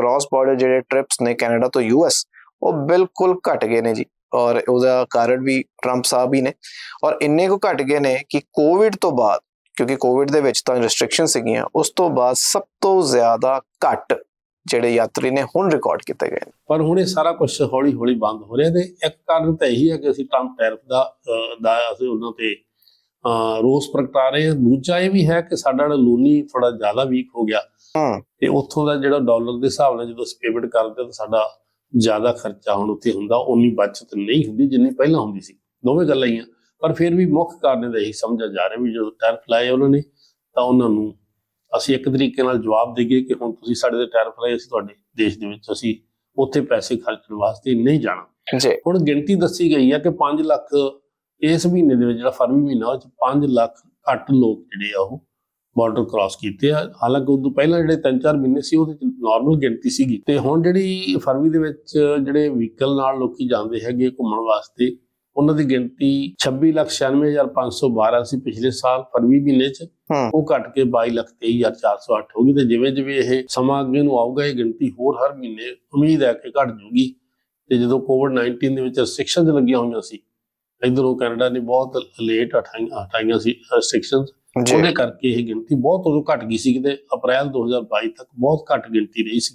Cross border ਜਿਹੜੇ trips ਨੇ Canada ਤੋਂ ਯੂਐਸ ਉਹ ਬਿਲਕੁਲ ਘਟ ਗਏ ਨੇ ਜੀ। ਔਰ ਉਹਦਾ ਕਾਰਨ ਵੀ ਟਰੰਪ ਸਾਹਿਬ ਹੀ ਨੇ। ਔਰ ਇੰਨੇ ਕੁ ਘਟ ਗਏ ਨੇ ਕਿ ਕੋਵਿਡ ਤੋਂ ਬਾਅਦ, ਕਿਉਂਕਿ ਕੋਵਿਡ ਦੇ ਵਿੱਚ ਤਾਂ ਰੈਸਟ੍ਰਿਕਸ਼ਨ ਸੀਗੀਆਂ, ਉਸ ਤੋਂ ਬਾਅਦ ਸਭ ਤੋਂ ਜ਼ਿਆਦਾ ਘੱਟ ਜਿਹੜੇ ਯਾਤਰੀ ਨੇ ਹੁਣ ਰਿਕਾਰਡ ਕੀਤੇ ਗਏ ਨੇ। ਪਰ ਹੁਣ ਇਹ ਸਾਰਾ ਕੁਝ ਹੌਲੀ ਹੌਲੀ ਬੰਦ ਹੋ ਰਿਹਾ ਤੇ ਇੱਕ ਕਾਰਨ ਤਾਂ ਇਹੀ ਹੈ ਕਿ ਅਸੀਂ ਟਰੰਪ ਟੈਰਿਫ ਦਾ ਦਾ ਅਸੀਂ ਉਹਨਾਂ ਤੇ ਰੋਸ ਪ੍ਰਗਟਾ ਰਹੇ ਹਾਂ। ਦੂਜਾ ਇਹ ਵੀ ਹੈ ਕਿ ਸਾਡਾ ਜਿਹੜਾ ਲੂਨੀ ਥੋੜਾ ਜ਼ਿਆਦਾ ਵੀਕ ਹੋ ਗਿਆ। ਹੂੰ। ਤੇ ਉੱਥੋਂ ਦਾ ਜਿਹੜਾ ਡਾਲਰ ਦੇ ਹਿਸਾਬ ਨਾਲ ਜਦੋਂ ਅਸੀਂ ਪੇਮੈਂਟ ਕਰਦੇ ਤਾਂ ਸਾਡਾ ਜ਼ਿਆਦਾ ਖਰਚਾ ਹੁਣ ਉੱਥੇ ਹੁੰਦਾ। ਉਨੀ ਬਚਤ ਨਹੀਂ ਹੁੰਦੀ ਜਿੰਨੀ ਪਹਿਲਾਂ ਹੁੰਦੀ ਸੀ। ਦੋਵੇਂ ਗੱਲਾਂ ਹੀ ਆ। ਪਰ ਫਿਰ ਵੀ ਮੁੱਖ ਕਾਰਨ ਦਾ ਇਹੀ ਸਮਝਿਆ ਜਾ ਰਿਹਾ ਵੀ ਜਦੋਂ ਟੈਰਿਫ ਲਾਏ ਉਹਨਾਂ ਨੇ ਤਾਂ ਉਹਨਾਂ ਨੂੰ ਅਸੀਂ ਇੱਕ ਤਰੀਕੇ ਨਾਲ ਜਵਾਬ ਦੇਈਏ ਕਿ ਹੁਣ ਤੁਸੀਂ ਸਾਡੇ ਤੇ ਟੈਰਿਫ ਲਾਏ ਅਸੀਂ ਤੁਹਾਡੇ ਦੇਸ਼ ਦੇ ਵਿੱਚ ਅਸੀਂ ਉੱਥੇ ਪੈਸੇ ਖਰਚਣ ਵਾਸਤੇ ਨਹੀਂ ਜਾਣਾ। ਜੀ। ਹੁਣ ਗਿਣਤੀ ਦੱਸੀ ਗਈ ਹੈ ਕਿ 5 ਲੱਖ ਇਸ ਮਹੀਨੇ ਦੇ ਵਿੱਚ ਜਿਹੜਾ ਫਰਵਰੀ ਮਹੀਨਾ ਉਹ 'ਚ 5 ਲੱਖ ਘੱਟ ਲੋਕ ਜਿਹੜੇ ਆ ਉਹ ਬਾਰਡਰ ਕ੍ਰਾਸ ਕੀਤੇ ਆ। ਹਾਲਾਂਕਿ ਉਦੋਂ ਪਹਿਲਾਂ ਜਿਹੜੇ 3-4 ਮਹੀਨੇ ਸੀ ਉਹਦੇ ਚ ਨਾਰਮਲ ਗਿਣਤੀ ਸੀਗੀ। ਤੇ ਹੁਣ ਜਿਹੜੀ ਫਰਵਰੀ ਦੇ ਵਿੱਚ ਜਿਹੜੇ ਵਹੀਕਲ ਨਾਲ ਲੋਕੀ ਜਾਂਦੇ ਹੈਗੇ ਘੁੰਮਣ ਵਾਸਤੇ ਉਹਨਾਂ ਦੀ ਗਿਣਤੀ 26,96,512 ਸੀ ਪਿਛਲੇ ਸਾਲ ਫਰਵਰੀ ਮਹੀਨੇ ਚ। ਉਹ ਘਟ ਕੇ 22,23,408 ਹੋ ਗਈ ਤੇ ਜਿਵੇਂ ਜਿਵੇਂ ਇਹ ਸਮਾਂ ਅੱਗੇ ਨੂੰ ਆਊਗਾ ਇਹ ਗਿਣਤੀ ਹੋਰ ਹਰ ਮਹੀਨੇ ਉਮੀਦ ਹੈ ਕਿ ਘਟ ਜੂਗੀ। ਤੇ ਜਦੋਂ ਕੋਵਿਡ-19 ਦੇ ਵਿੱਚ ਰੈਸਟ੍ਰਿਕਸ਼ਨਸ ਲੱਗੀਆਂ ਹੋਈਆਂ ਸੀ ਇਧਰੋਂ ਕੈਨੇਡਾ ਨੇ ਬਹੁਤ ਲੇਟ ਹਟਾਈਆਂ ਹਟਾਈਆਂ ਸੀ ਰੈਸਟ੍ਰਿਕਸ਼ਨਸ ਉਹਦੇ ਕਰਕੇ ਇਹ ਗਿਣਤੀ ਬਹੁਤ ਉਦੋਂ ਘਟ ਗਈ ਸੀ ਕਿਤੇ ਅਪ੍ਰੈਲ 2022 ਤੱਕ ਬਹੁਤ ਘੱਟ ਗਿਣਤੀ ਰਹੀ ਸੀ।